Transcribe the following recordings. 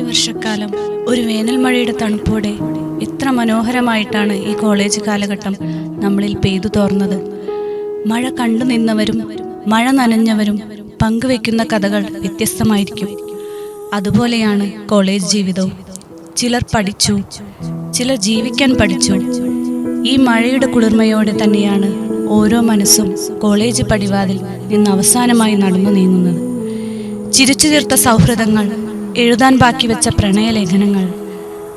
നാല് വർഷക്കാലം ഒരു വേനൽ മഴയുടെ തണുപ്പോടെ എത്ര മനോഹരമായിട്ടാണ് ഈ കോളേജ് കാലഘട്ടം നമ്മളിൽ പെയ്തു തോർന്നത്. മഴ കണ്ടു നിന്നവരും മഴ നനഞ്ഞവരും പങ്കുവെക്കുന്ന കഥകൾ വ്യത്യസ്തമായിരിക്കും. അതുപോലെയാണ് കോളേജ് ജീവിതവും. ചിലർ പഠിച്ചു ചിലർ ജീവിക്കാൻ പഠിച്ചു. ഈ മഴയുടെ കുളിർമയോടെ തന്നെയാണ് ഓരോ മനസ്സും കോളേജ് പടിവാതിൽ നിന്ന് അവസാനമായി നടന്നു നീങ്ങുന്നത്. ചിരിച്ചു തീർത്ത സൗഹൃദങ്ങൾ എഴുതാൻ ബാക്കി വെച്ച പ്രണയലേഖനങ്ങൾ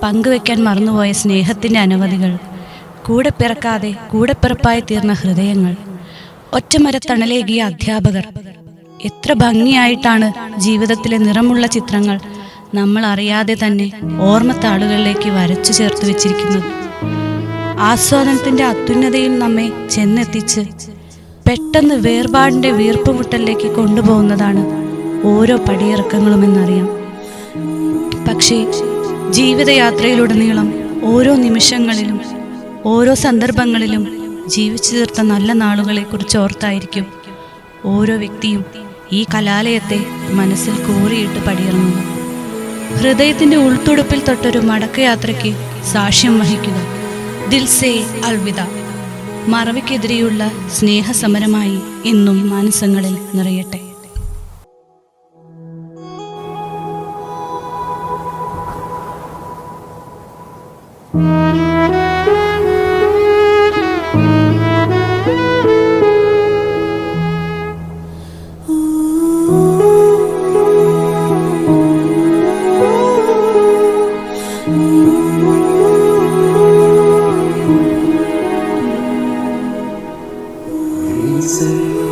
പങ്കുവെക്കാൻ മറന്നുപോയ സ്നേഹത്തിന്റെ അനവധികൾ കൂടെ പിറക്കാതെ കൂടെ പിറപ്പായി തീർന്ന ഹൃദയങ്ങൾ ഒറ്റമര ഒറ്റമരത്തണലേകിയ അധ്യാപകർ. എത്ര ഭംഗിയായിട്ടാണ് ജീവിതത്തിലെ നിറമുള്ള ചിത്രങ്ങൾ നമ്മൾ അറിയാതെ തന്നെ ഓർമ്മത്താളുകളിലേക്ക് വരച്ചു ചേർത്ത് വെച്ചിരിക്കുന്നത്. ആസ്വാദനത്തിന്റെ അത്യുന്നതയിൽ നമ്മെ ചെന്നെത്തിച്ച് പെട്ടെന്ന് വേർപാടിന്റെ വീർപ്പുമുട്ടലിലേക്ക് കൊണ്ടുപോകുന്നതാണ് ഓരോ പടിയിറക്കങ്ങളുമെന്നറിയാം. പക്ഷേ ജീവിതയാത്രയിലുടനീളം ഓരോ നിമിഷങ്ങളിലും ഓരോ സന്ദർഭങ്ങളിലും ജീവിച്ചു തീർത്ത നല്ല നാളുകളെക്കുറിച്ച് ഓർത്തായിരിക്കും ഓരോ വ്യക്തിയും ഈ കലാലയത്തെ മനസ്സിൽ കോറിയിട്ട് പടിയിറങ്ങുന്നു ഹൃദയത്തിന്റെ ഉൾത്തുടുപ്പിൽ തൊട്ടൊരു മടക്കയാത്രയ്ക്ക് സാക്ഷ്യം വഹിക്കുക. ദിൽസേ അൽവിദ മറവിക്കെതിരെയുള്ള സ്നേഹസമരമായി ഇന്നും മാനസങ്ങളിൽ നിറയട്ടെ. say